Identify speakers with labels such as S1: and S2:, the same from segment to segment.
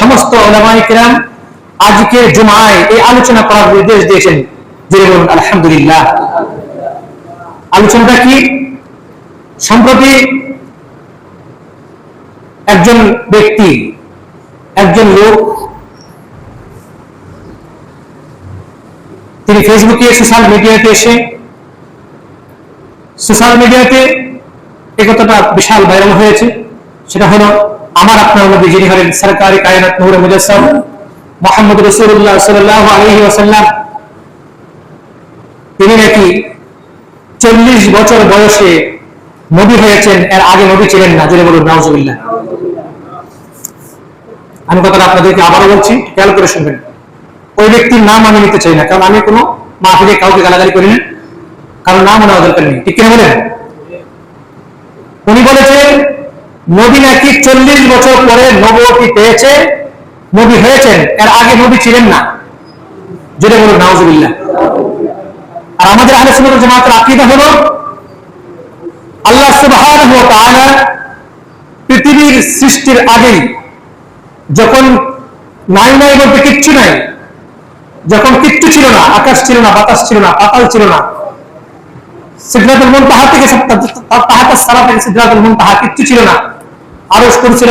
S1: সমস্ত আজকে জুমায় এই আলোচনা করার নির্দেশ দিয়েছেন। আলহামদুলিল্লাহ। আলোচনাটা কি? সম্প্রতি একজন ব্যক্তি, একজন লোক, তিনি ফেসবুকে সোশ্যাল মিডিয়াতে এসে, সোশ্যাল মিডিয়াতে এ কথাটা বিশাল ভাইরাল হয়েছে, সেটা হলো আমার আপনার নবী যিনি হলেন সরকারি কায়নাত নূর মুজাসসাম, মোহাম্মদ রসুল্লাহ সাল্লাল্লাহু আলাইহি ওয়াসাল্লাম, তিনি নাকি চল্লিশ বছর বয়সে নবী হয়েছেন, এর আগে নবী ছিলেন না। জোরে বলুন, নাউজুবিল্লাহ। আমি কথাটা আপনাদেরকে আবারও বলছি, খেয়াল করে শুনবেন। ওই ব্যক্তির নাম আমি নিতে চাই না, কারণ আমি কোনো মাহফিলে কাউকে গালাগালি করি না কারণ নাম নেওয়া দরকার নেই। ঠিক কিনা বলেন? উনি বলেছেন নবী নাকি চল্লিশ বছর পরে নবতী পেয়েছে? নবী হয়েছেন, এর আগে নবী ছিলেন না। যেটা বলুন, নাউজুবিল্লাহ। আর আমাদের আহলে সুন্নাত জামাতের আকীদা হলো, আল্লাহ সুবহানাহু পৃথিবীর সৃষ্টির আগেই যখন নাই নাই বলতে কিচ্ছু নাই, যখন কিচ্ছু ছিল না, আকাশ ছিল না, বাতাস ছিল না, পাতাল ছিল না সিদ্ধাতুল মুনতাহা থেকে তাহাতাস সারা থেকে সিদ্ধাতুল মুনতাহা কিচ্ছু ছিল না। আরশ করছিল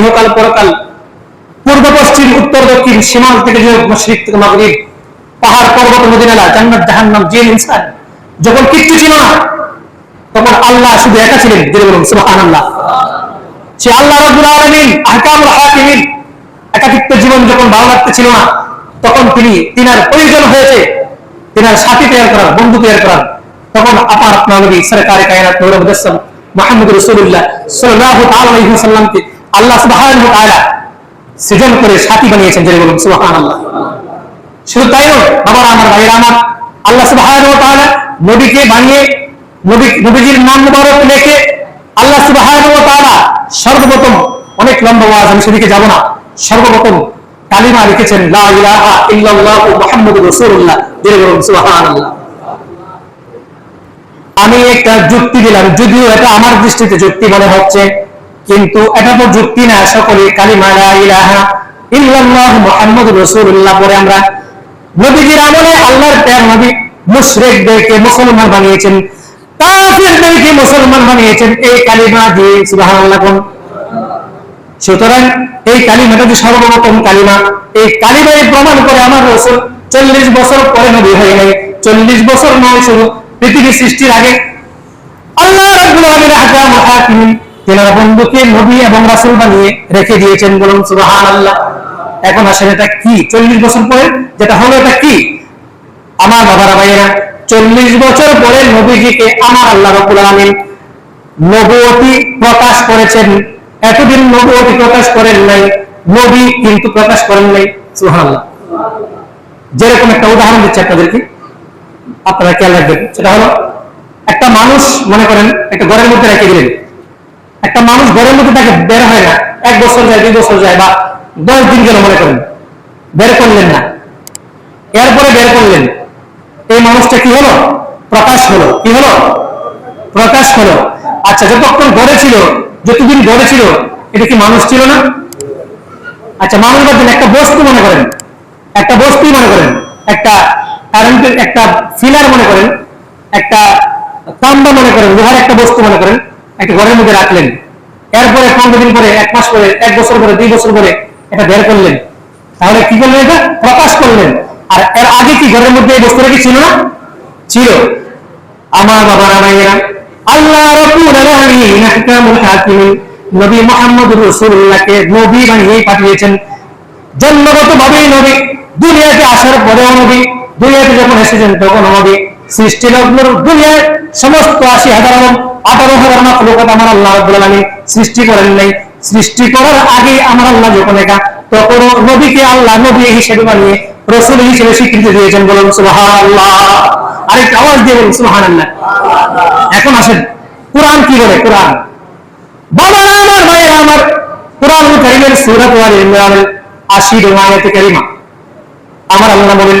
S1: ইহকাল পরকাল। পূর্ব, পশ্চিম, উত্তর, দক্ষিণ, সীমান্ত থেকে মশরিক থেকে মাগরিব, পাহাড়, পর্বত, মদিনালা, জান্নাত, জাহান্নাম, জিন, ইনসান, যখন কিচ্ছু ছিল না, তখন আল্লাহ শুধু একা ছিলেন যেটা বলুন, সুবহানাল্লাহ। সে আল্লাহ রাব্বুল আলামিন, আহকামুল হাকিমিন, একাকিত্ব জীবন যখন ভালো লাগতে ছিল না, তখন তিনি তিনার প্রয়োজন হয়েছে, তিনার সাথী তৈরি করার, বন্ধু তৈরি করার, তখন আপার আপনার নবী সরকারে কায়নাত নূর মুজাসসাম তাআলা আল্লাহ সৃজন করে সাথী বানিয়েছেন বলুন, সুবহানাল্লাহ। শুধু তাই নয়, বাবার, আমার ভাইয়ের, আমার আল্লাহ তাআলা নবীকে বানিয়ে, নবী, নবীজির নাম মুবারক আল্লাহ সর্বপ্রথম, অনেক লম্বা ওয়াজ, আমি সেদিকে যাব না, সর্বপ্রথম কালিমা লিখেছেন, লা ইলাহা ইল্লাল্লাহু মুহাম্মাদুর রাসূলুল্লাহ যেটা বলুন আমি একটা যুক্তি দিলাম, যদিও এটা আমার দৃষ্টিতে যুক্তি মনে হচ্ছে, কিন্তু এটা তো যুক্তি না সকলে কালিমা লা রাসূলুল্লাহ পরে আমরা নবীজির আমলে আল্লাহর প্যার নবী মুশরিকদেরকে মুসলমান বানিয়েছেন, কাফিরদেরকে মুসলমান বানিয়েছেন, এই কালিমা দিয়ে, সুবহানাল্লাহ সুতরাং এই কালিমাটা যে সর্বপ্রথম কালিমা, এই কালিমায় প্রমাণ করে আমার রসুল চল্লিশ বছর পরে নবী হয়ে নাই, চল্লিশ বছর নয় শুধু পৃথিবী সৃষ্টির আগে আল্লাহ রাব্বুল আলামিন আহকামুল হাকিমিন তেনার বন্ধুকে নবী এবং রাসূল বানিয়ে রেখে দিয়েছেন বলুন সুবহানাল্লাহ। এখন আসেন এটা কি? চল্লিশ বছর পরে? যেটা হলো এটা কি? আমার বাবারা ভাইয়েরা, চল্লিশ বছর পরে নবীজিকে আমার আল্লাহ রাব্বুল আলামিন নবুয়তি প্রকাশ করেছেন। এতদিন নবুয়তি প্রকাশ করেন নাই, নবী কিন্তু প্রকাশ করেন নাই। সুবহানাল্লাহ। যেরকম একটা উদাহরণ দিচ্ছি আপনাদেরকে। আপনারা খেয়াল রাখবেন। সেটা হলো, একটা মানুষ, মনে করেন, একটা ঘরের মধ্যে রেখে দিলেন। একটা মানুষ ঘরের মধ্যে তাকে বের হয় না, এক বছর যায়, দুই বছর যায়, বা দশ দিন গেল, মনে করেন। বের করলেন না। এরপরে বের করলেন। এই মানুষটা কি হলো? প্রকাশ হলো। কি হলো? প্রকাশ হলো। আচ্ছা যতক্ষণ ঘরে ছিল, যতদিন ঘরে ছিল, এটা কি মানুষ ছিল না? আচ্ছা মানুষ একটা বস্তু মনে করেন। একটা বস্তু মনে করেন। একটা কারেন্টের একটা ফিলার মনে করেন, একটা তাম্বা মনে করেন, লোহার একটা বস্তু মনে করেন, একটা ঘরের মধ্যে রাখলেন। এরপরে পনেরো দিন পরে, এক মাস পরে, এক বছর পরে, দুই বছর পরে এটা বের করলেন। তাহলে কি করলেন এটা? প্রকাশ করলেন। আর এর আগে কি ঘরের মধ্যে এই বস্তুটা কি ছিল না? ছিল। আমার বাবারা, ভাইয়েরা, আল্লাহ রাব্বুল আলামিন আহকামুল হাকিমিন, নবী মুহাম্মদুর রাসূলুল্লাহকে নবী বানিয়ে পাঠিয়েছেন। জন্মগত ভাবেই নবী, দুনিয়াতে আসার পরেও নবী দুনিয়াতে যখন এসেছেন, তখন নবী সৃষ্টি লগ্নের সমস্ত আশি হাজার এবং আঠারো হাজার মাকলুকাত আমার আল্লাহ সৃষ্টি করেন নাই। সৃষ্টি করার আগে আমার আল্লাহ যখন একা তখন নবীকে আল্লাহ নবী হিসেবে রসুল হিসেবে স্বীকৃতি দিয়েছেন বলুন, সুবহানাল্লাহ। আরেকটা আওয়াজ দিয়ে বলুন এখন আসেন, কোরআন কি বলে? কোরআন। বাবারা আমার ভাইয়েরা আমার। কোরআন কারিমের সূরাত ওয়াল ইমরানের 80 নং আয়াতে কারিমা। আমার আল্লাহ বলেন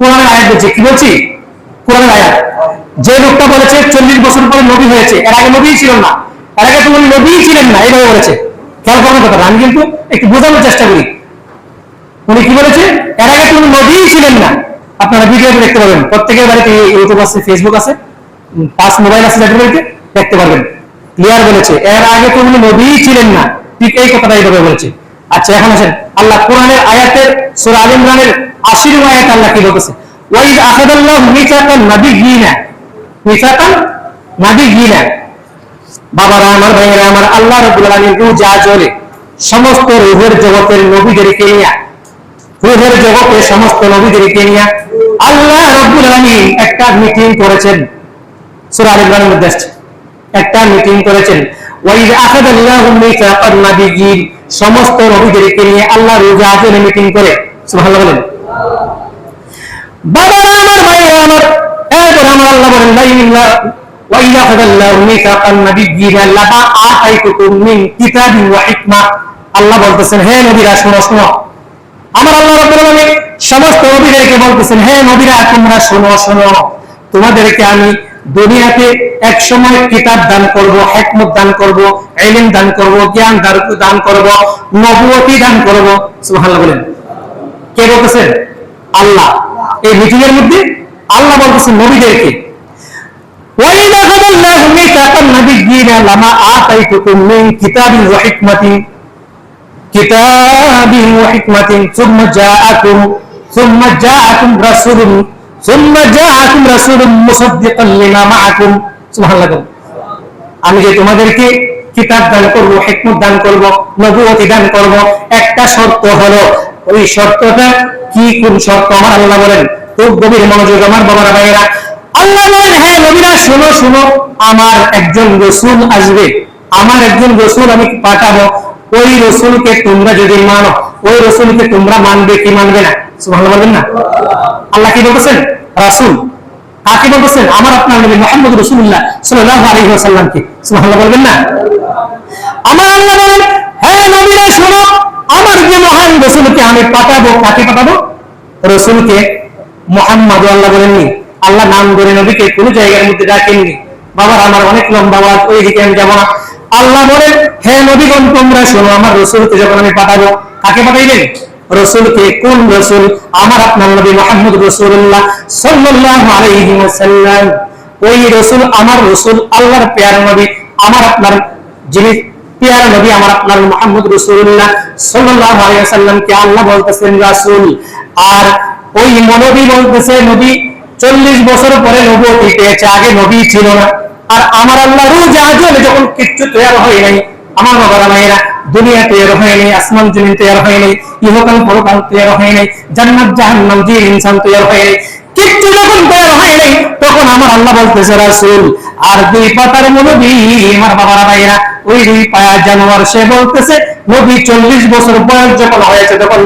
S1: কোরআনের আয়াত বলছি, কি বলছি? কোরআনের আয়াত। যে লোকটা বলেছে, চল্লিশ বছর পরে নবী হয়েছে, এর আগে নবী ছিল না। এর আগে তুমি নবী ছিলেন না, এইভাবে বলেছে। খেয়াল করার কথা আমি কিন্তু একটু বোঝানোর চেষ্টা করি। উনি কি বলেছে? এর আগে তুমি নবী ছিলেন না। আপনারা ভিডিও দেখতে পাবেন, প্রত্যেকের বাড়িতে ইউটিউব আছে ফেসবুক আছে পাঁচ মোবাইল আছে যাদের বাড়িতে, দেখতে পারবেন। ক্লিয়ার বলেছে, এর আগে তুমি নবী ছিলেন না। ঠিক এই কথাটা এইভাবে বলেছে। আচ্ছা এখন আসেন। আল্লাহ কোরআনের আয়াতের, সূরা আল ইমরানের 80 নং আয়াত আল্লাহ কি বলতেছে? ওয়াইদ আমার আমার আল্লাহ রাব্বুল আলামিন যা চলে সমস্ত রুহের জগতের নবীদেরকে নিয়ে, রুহের জগতে সমস্ত নিয়ে আল্লাহ রাব্বুল আলামিন একটা মিটিং করেছেন। সূরা আল ইমরানের মধ্যে একটা মিটিং করেছেন। ওয়াইদ আখাদাল্লাহু মিসাকান নাবিয়িন সমস্ত নবীদেরকে নিয়ে আল্লাহ রোজা আজলে মিটিং করে সুবহানাল্লাহ বলেন বাবারা আমার ভাইরা আমার এরপর আমার আল্লাহ বলেন লাইল্লাহ وإذا أخذ الله ميثاق النبيين لما آتيتكم من كتاب وحكمة আল্লাহ বলতেছেন হে নবীরা শোনো শোনো আমার আল্লাহ রাব্বুল আলামিন সমস্ত নবীদেরকে বলতেছেন হে নবীরা তোমরা শোনো শোনো তোমাদেরকে আমি দুনিয়াতে এক সময় কিতাব দান করব, হেকমত দান করব এলিম দান করব, জ্ঞান দান করব নবুয়তি দান করব। সুবহানাল্লাহ বলেন। কে বলতেছে? আল্লাহ। এই মিটিং এর মধ্যে আল্লাহ বলতেছে নবীদেরকে। ওয়াইদা লামা আতাইতুকুম মিন কিতাবিন ওয়া কিতাবিন ওয়া সুম্মা জাআকুম সুম্মা জাআকুম রাসূলুন আমি যে তোমাদেরকে কিতাব দান করব, হেকমত দান করব নবুয়তি দান করব, একটা শর্ত হলো, ওই শর্তটা কি, কোন শর্ত, আমার আল্লাহ বলেন, খুব গভীর মনোযোগ আমার বাবারা ভাইয়েরা। আল্লাহ হ্যাঁ শোনো শোনো, আমার একজন আসবে। আমার একজন আমি পাঠাবো। ওই রসুলকে তোমরা যদি মানো, ওই রসুলকে তোমরা মানবে কি মানবে না? না? আল্লাহ বলেন হ্যাঁ আমি পাঠাবো, কাকে পাঠাবো? আল্লাহ বলেননি। আল্লাহ নাম ধরে নবীকে কোন জায়গার মধ্যে ডাকেননি। বাবার আমার অনেক লম্বা ওই দিকে আমি যাব না। আল্লাহ বলেন, হে নবীগণ, তোমরা শোনো, আমার রসুলকে যখন আমি পাঠাবো, কাকে পাঠাইলেন রসুলকে, কোন রসুল? আমার আপনার নবী মোহাম্মদ রসুল্লাহ সাল্লাল্লাহু আলাইহি ওয়াসাল্লাম। ওই রসুল আমার রসুল, আল্লাহর পেয়ার নবী, আমার আপনার যিনি পেয়ার নবী, আমার আপনার মোহাম্মদ রসুল্লাহ সাল্লাল্লাহু আলাইহি ওয়াসাল্লামকে আল্লাহ বলতেছেন রাসূল। আর ওই নবী বলতেছে, নবী চল্লিশ বছর পরে নবী পেয়েছে আগে নবী ছিল না। আর আমার আল্লাহ রোজ আজল যখন কিচ্ছু তৈরি হয় নাই, আমার বাবারা মায়েরা দুনিয়া তৈরি হয় নাই, আসমান জমিন তৈরি হয় নাই, ইহকাল পরকাল তৈরি হয় নাই, জান্নাত, জাহান্নাম দিয়ে ইনসান তৈরি হয় নাই, কিচ্ছু যখন তৈরি হয় নাই, তখন আমার আল্লাহ বলতেছে, রাসূল, আর দুই পাতার নবী, আমার বাবারা ভাইরা ওই দুই পায়া জানোয়ার, সে বলতেছে, নবী চল্লিশ বছর বয়স যখন হয়েছে, তখন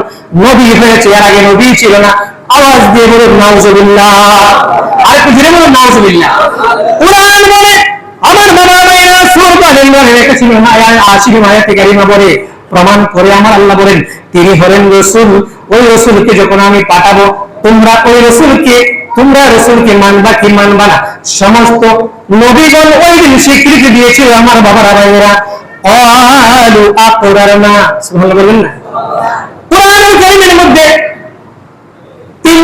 S1: নবী হয়েছে, এর আগে নবী ছিল না, আওয়াজ দিয়ে বলুন, নাউজুবিল্লাহ। আর একটু ধীরে বলুন, নাউজুবিল্লাহ। কোরআন বলে আমার বাবা ভাইরা সুরবান ইমরানের একটা ছিল না আশির মায়াতে গারিমা বলে প্রমাণ করে আমার আল্লাহ বলেন, তিনি হলেন রসুল। ওই রসুলকে যখন আমি পাঠাবো, তোমরা ওই রসুলকে, তোমরা রসুলকে মানবা কি মানবা না? সমস্ত নবীগণ ওই দিন স্বীকৃতি দিয়েছিল আমার বাবারা ভাইয়েরা আলু আকরারনা সুবহানাল্লাহ বলবেন না? কোরআনুল কারীমের মধ্যে তিন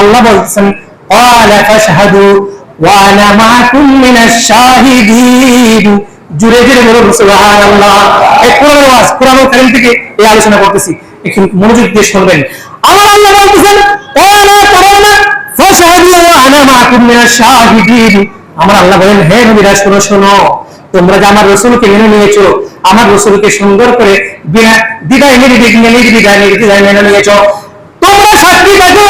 S1: আল্লাহ বলছেন ফাশহাদু মিনাশ শাহিদিন। সুবহানাল্লাহ। কোরআন ওয়াজ কোরআন কারীম থেকে এই আলোচনা করতেছি। একটু মনোযোগ দিয়ে শুনবেন। আমার আল্লাহ বলতেছেন, ক্বালা তারানা ফাশহাদু মিনাশ শাহিদিন। আমার আল্লাহ বলেন, হে নবীরা শোনো শোনো। তোমরা যে আমার রসুলকে মেনে নিয়েছো, আমার রসুলকে সুন্দর করে বিনা দ্বিধায়, নির্দিক নির্দিধায় নির্দিধায় মেনে নিয়েছো, তোমরা সাক্ষী দেখো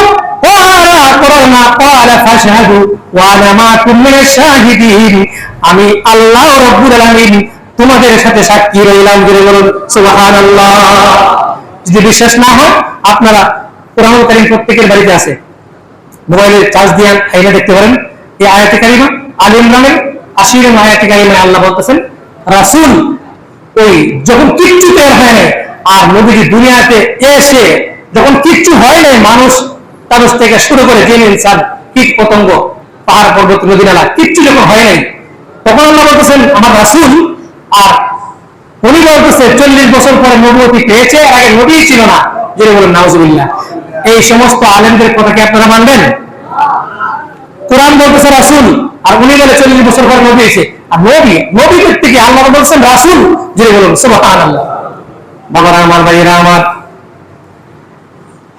S1: আমি আল্লাহ রব্বুল আলামিন তোমাদের সাথে সাক্ষী রইলাম জুড়ে বলুন সুবহানাল্লাহ যদি বিশ্বাস না হয় আপনারা কোরআন কারীম প্রত্যেকের বাড়িতে আছে মোবাইলে চার্জ দিয়ে আইনা দেখতে পারেন এই আয়াতে কারিমা আলী ইমরানের আশির আয়াতে কারিমা আল্লাহ বলতেছেন রাসূল ওই যখন কিচ্ছু বের হয় আর নবীজি দুনিয়াতে এসে যখন কিচ্ছু হয় নাই মানুষ তারস থেকে শুরু করে জেনে ইনসান কীট পতঙ্গ, পাহাড়, পর্বত, নদী, নালা, কিচ্ছু যখন হয় নাই, তখন আল্লাহ বলতেছেন, আমার রাসূল আর উনি বলতেছে, চল্লিশ বছর পরে নবতী পেয়েছে, আর আগে নবী ছিল না। যেটা বলেন, নাউজুবিল্লাহ। এই সমস্ত আলেমদের কথা কি আপনারা মানবেন? কোরআন বলতেছে, রাসূল, আর উনি বলে, চল্লিশ বছর পর নবী এসে আর নবী নবী থেকে আল্লাহ বলছেন রাসুল যেটা বলুন, সুবহানাল্লাহ। বাবারা, আমার ভাইয়েরা, আমার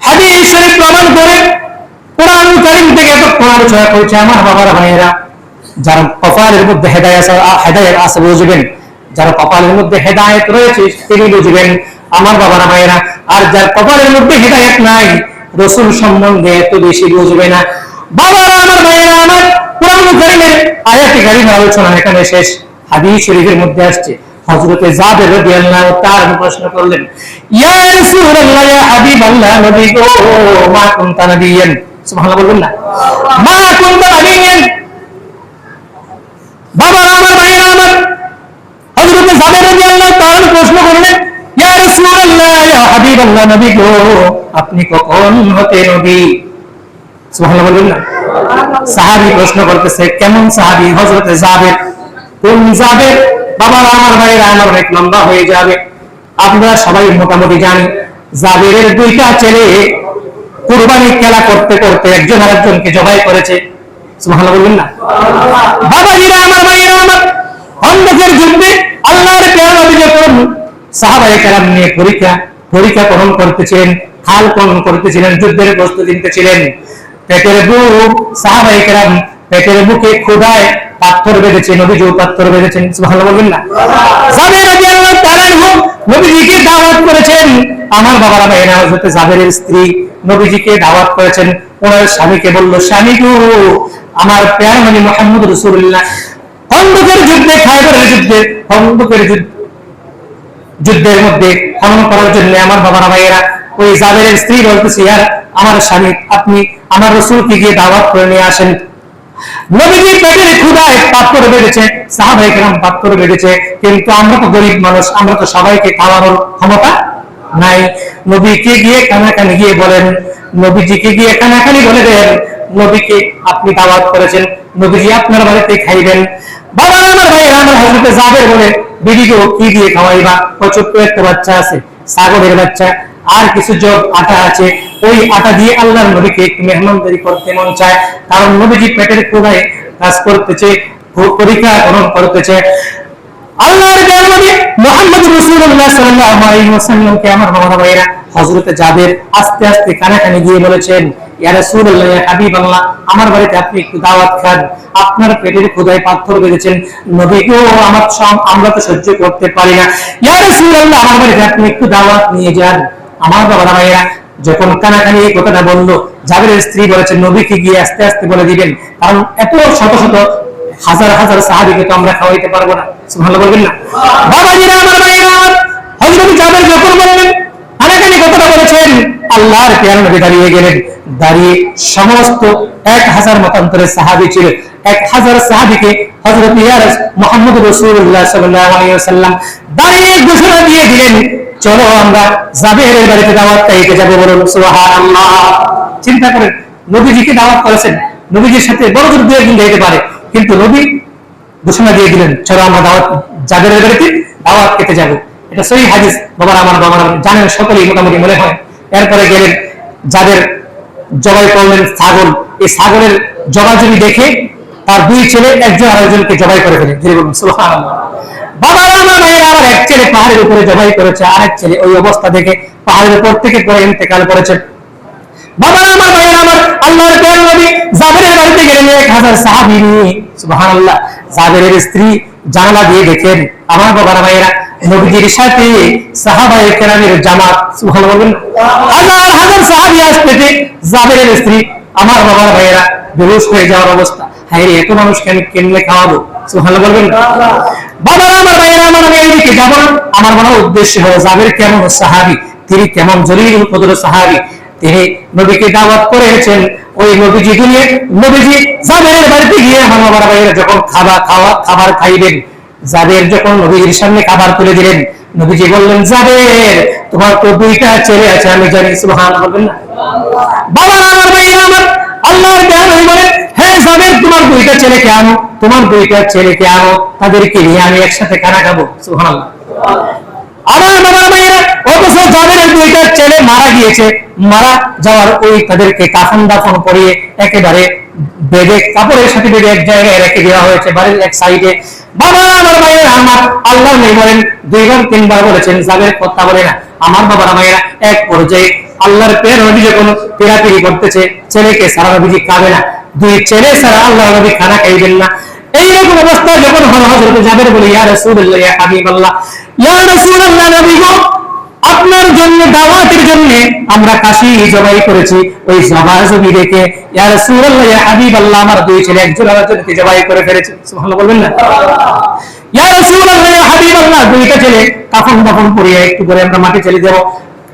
S1: হাদিস শরীফ প্রমাণ করে কোরআন কারীম থেকে এত আলোচনা করেছে আমার বাবারা, ভাইয়েরা, যারা কপালের মধ্যে হেদায়াত হেদায়াত আছে বুঝবেন। যারা কপালের মধ্যে হেদায়েত রয়েছে, তিনি বুঝবেন। আমার বাবারা, ভাইয়েরা, আর যার কপালের মধ্যে হেদায়েত নাই, রসুল সম্বন্ধে এত বেশি বুঝবে না। বাবারা, আমার ভাইয়েরা, আমার কোরআন কারীমের আয়াতি কারীমের আলোচনা এখানে শেষ। হাদিস শরীফের মধ্যে আসছে। হযরতে জাবের রাদিয়াল্লাহু তাআলা প্রশ্ন করলেন, ইয়া রাসূলুল্লাহ, ইয়া হাবিবাল্লাহ নবী গো, মা কুনতা নবিয়ান? সুবহানাল্লাহ বলবেন না। মা কুনতা নবিয়ান? বাবা আমার ভাইয়েরা আমার হযরত জাবের রাদিয়াল্লাহু তাআলা প্রশ্ন করলেন, ইয়া রাসূলুল্লাহ, ইয়া হাবিবাল্লাহ নবী গো, আপনি কখন হতে নবী? সুবহানাল্লাহ বলবেন না। সাহাবী প্রশ্ন করতেছে, কেমন সাহাবী? হযরত জাবের কোন জাবের বাবা, আমার ভাইয়েরা, আমার অনেক লম্বা হয়ে যাবে। আপনারা সবাই মোটামুটি জানি জাবেরের দুইটা ছেলে কুরবানি খেলা করতে করতে একজন আরেকজনকে জবাই করেছে। বলবেন না? বাবাজিরা আমার আমার যুদ্ধে আল্লাহর করুন। কেরাম নিয়ে পরীক্ষা পরীক্ষা করণ করতেছিলেন, খাল করণ করতেছিলেন, যুদ্ধের প্রস্তুতি নিতেছিলেন। পেটের বুক সাহাবাই কেরাম পেটের বুকে ক্ষুধায় পাথর বেঁধেছে নবীজিও পাথর বেঁধেছেন ভালো বলবেন না? নবীজিকে দাওয়াত করেছেন। আমার বাবারা ভাইয়েরা, হযরত জাবেরের স্ত্রী নবীজিকে দাওয়াত করেছেন। ওনার স্বামীকে বলল, স্বামী আমার মানে মোহাম্মদ রাসূলুল্লাহ। খন্দকের যুদ্ধে যুদ্ধে খন্দকের যুদ্ধের মধ্যে হনন করার জন্য আমার বাবারা ভাইয়েরা, ওই জাবেরের স্ত্রী বলতেছে, ইয়ার, আমার স্বামী, আপনি আমার রসুলকে গিয়ে দাওয়াত করে নিয়ে আসেন। নবীজি কিন্তু আমরা তো গরিব মানুষ, আমরা তো সবাইকে খাওয়ানোর ক্ষমতা নাই। নবীকে গিয়ে কানাকানি গিয়ে বলেন, নবীজিকে গিয়ে কানাকানি বলে দেন, নবীকে আপনি দাওয়াত করেছেন, নবীজি আপনার বাড়িতে খাইবেন। বাবা ভাই বলে একটা বাচ্চা আছে বাচ্চা, আর কিছু যোগ আটা আছে ওই আটা দিয়ে আল্লাহর নবীকে একটু মেহমানদারি করতে মন চায়। কারণ নবীজি পেটের কোনায় কাজ করতেছে পরীক্ষা গ্রহণ করতেছে। আল্লাহর রাসূলুল্লাহ সাল্লাল্লাহু আলাইহি ওয়াসাল্লামকে আমার বাবা ভাইরা হযরতে আস্তে আস্তে বলেছেন, ইয়া রাসূলুল্লাহ, ইয়া হাবিবাল্লাহ, আমার বাড়িতে আপনি একটু দাওয়াত খান। আপনার পেটের ক্ষুধায় পাথর বেঁধেছেন। নবী গো আমার আমরা তো সহ্য করতে পারি না। ইয়া রাসূলুল্লাহ, আমার বাড়িতে আপনি একটু দাওয়াত নিয়ে যান। আমার বাবা ভাইরা যখন কানাকানি এই কথাটা বলল, জাবেরের স্ত্রী বলেছেন নবীকে গিয়ে আস্তে আস্তে বলে দিবেন, কারণ এত শত শত হাজার হাজার সাহাবিকে তো আমরা খাওয়াইতে পারব না। ভালো বলবেন না? দাঁড়িয়ে সমস্ত এক হাজার সাহাবি ছিল। এক হাজার সাহাবিকে দাঁড়িয়ে ঘোষণা দিয়ে দিলেন চলো আমরা জাবেরের বাড়িতে দাওয়াত খাইতে যাব বলুন, সুবহানাল্লাহ। চিন্তা করেন নবীজিকে দাওয়াত করেছেন? নবীজির সাথে বড় জোর দুই একদিন যাইতে পারে। কিন্তু নবী ঘোষণা দিয়ে দিলেন, চলো আমরা দাওয়াত জাবেরের বাড়িতে দাওয়াত খেতে যাব। এটা সহি হাদিস, বাবার আমার, বাবার জানেন সকলেই মোটামুটি মনে হয়। এরপরে গেলেন যাদের জবাই করলেন ছাগল। এই ছাগলের জবাজবি দেখে তার দুই ছেলে একজন আরেকজনকে জবাই করে ফেলে। যে বলুন, সুবহানাল্লাহ। বাবার আমার ভাইয়ের আমার এক ছেলে পাহাড়ের উপরে জবাই করেছে, আরেক ছেলে ওই অবস্থা থেকে পাহাড়ের উপর থেকে পরে ইন্তেকাল করেছে বাবা আমার ভাইয়ের আমার আল্লাহর প্রিয় নবী জাবেরের বাড়িতে গেলেন, এক হাজার সাহাবী নিয়ে। সুবহানাল্লাহ, জাবেরের স্ত্রী জানালা দিয়ে দেখেন আমার বাবার ভাইয়েরা নবীজির সাথে সাহাবায়ে কেরামের জামাত, সুবহানাল্লাহ হাজার হাজার সাহাবী আসতেছে জাবেরের স্ত্রী, আমার বাবার ভাইয়েরা বেহুশ হয়ে যাওয়ার অবস্থা। হ্যাঁ এত মানুষ কেন কেমনে খাওয়াবো? সুবহানাল্লাহ বলবেন বাবা আমার আমার আমি এইদিকে যাব। আমার মনে উদ্দেশ্য হলো কেমন সাহাবী, তিনি কেমন সাহাবী। তিনি নবীকে দাওয়াত করেছেন, ওই নবীজি দিয়ে নবীজি বাড়িতে গিয়ে আমার বাবার যখন খাবার খাওয়া, খাবার খাইবেন জাবের যখন নবীজির সামনে খাবার তুলে দিলেন, নবীজি বললেন, জাবের, তোমার তো দুইটা ছেলে আছে, আমি জানি সুবহান বলবেন না? বাবা আমার ভাইয়েরা, আমার আল্লাহর হয়ে, জাবের, তোমার দুইটা ছেলেকে আনো। তোমার দুইটা ছেলেকে আনো তাদেরকে নিয়ে আমি একসাথে খানা খাব। আমার ভাইয়েরা অথচ যাদের দুইটা ছেলে মারা গিয়েছে, মারা যাওয়ার ওই তাদেরকে কাফন দাফন একেবারে কাপড়ের সাথে এক জায়গায় রেখে দেওয়া হয়েছে, বাড়ির এক সাইডে। বাবা, আমার ভাইয়েরা আমার আল্লাহ নেই বলেন, দুইবার, তিনবার বলেছেন, যাদের কথা বলে না, আমার বাবার ভাইয়েরা এক পর্যায়ে আল্লাহর পের নবী যখন পেরাপিরি করতেছে, ছেলেকে সারা নবীজি খাবে না। দুই ছেলে সারা আল্লাহ নবী খানা খাইবেন না। এইরকম অবস্থা যখন হলো হযরত জাবের বলে, ইয়া রাসূলুল্লাহ, ইয়া হাবিবাল্লাহ, ইয়া রাসূলুল্লাহ নবী গো আপনার জন্য দাওয়াতের জন্য আমরা কাশি জবাই করেছি। ওই জবা জমি ইয়া রাসূলুল্লাহ, ইয়া হাবিবাল্লাহ, আমার দুই ছেলে একজন আরেকজনকে জবাই করে ফেলেছে। সুবহানাল্লাহ বলবেন না? ইয়া রাসূলুল্লাহ, ইয়া হাবিবাল্লাহ দুইটা ছেলে কাফন দাফন একটু করে আমরা মাটি চলে যাব।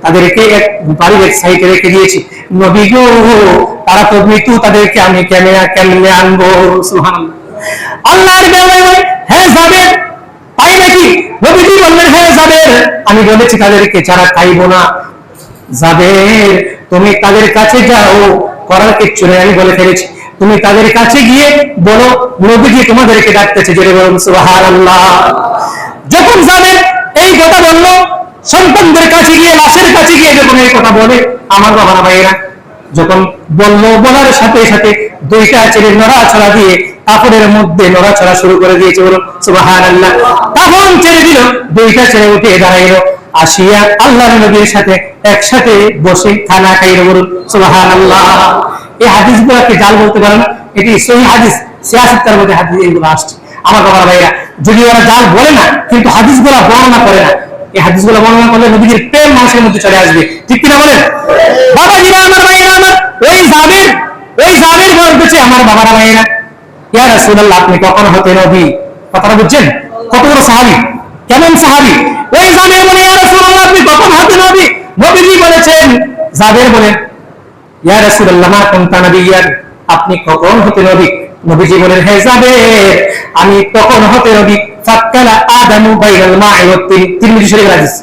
S1: তাদেরকে এক বাড়ির এক সাইডে রেখে দিয়েছি। নবী গো তারা তো মৃত্যু, তাদেরকে আমি কেমনে কেমনে আনব? সুবহানাল্লাহ। আল্লাহর হ্যাঁ যাবে তাই নাকি? নবীজি বললেন হ্যাঁ যাবে আমি বলেছি তাদেরকে, যারা খাইবো না। তুমি তাদের কাছে যাও আমি বলে ফেলেছি, তুমি তাদের কাছে গিয়ে বলো, নবীজি তোমাদেরকে ডাকতেছে বলুন, সুবহানাল্লাহ। যখন যাবে এই কথা বলল, সন্তানদের কাছে গিয়ে, লাশের কাছে গিয়ে যখন এই কথা বলে, আমার বাবা ভাইয়েরা যখন বলল, বলার সাথে সাথে দুইটা ছেলে নড়াছড়া দিয়ে কাপড়ের মধ্যে নড়াছড়া শুরু করে দিয়েছে বলুন সুবাহান আল্লাহ তখন ছেড়ে দিল, দুইটা ছেড়ে উঠে দাঁড়াইলো। আসিয়া আল্লাহ নবীর সাথে একসাথে বসে খানা খাইল বলুন সুবাহান আল্লাহ এই হাদিস গুলাকে জাল বলতে পারে না এটি সহি হাদিস সিয়াসিত্তার মধ্যে হাদিস এইগুলো আসছে। আমার বাবার ভাইরা, যদি ওরা জাল বলে না, কিন্তু হাদিসগুলা বর্ণনা করে না, এই হাদিসগুলা বর্ণনা করলে নবীজির প্রেম মানুষের মধ্যে চলে আসবে। ঠিক কিনা বলেন? বাবা জিরা আমার ভাইরা আমার ওই জাবের ওই জাবের বলতেছে আমার বাবারা ভাইরা আপনি কখন হতে নবী কথাটা বুঝছেন? কত বড় সাহাবী? কেমন সাহাবী? ওই জাবের বলে আপনি কখন হতে নবী নবীজি বলেছেন, জাবের বলে আপনি কখন হতে নবী নবীজি বলেন, হে জাবের, আমি তখন হতে নবী ফাক্কালা আদামু বাইনাল মা'i ওয়াত তিরমিজি শরীফের হাদিস।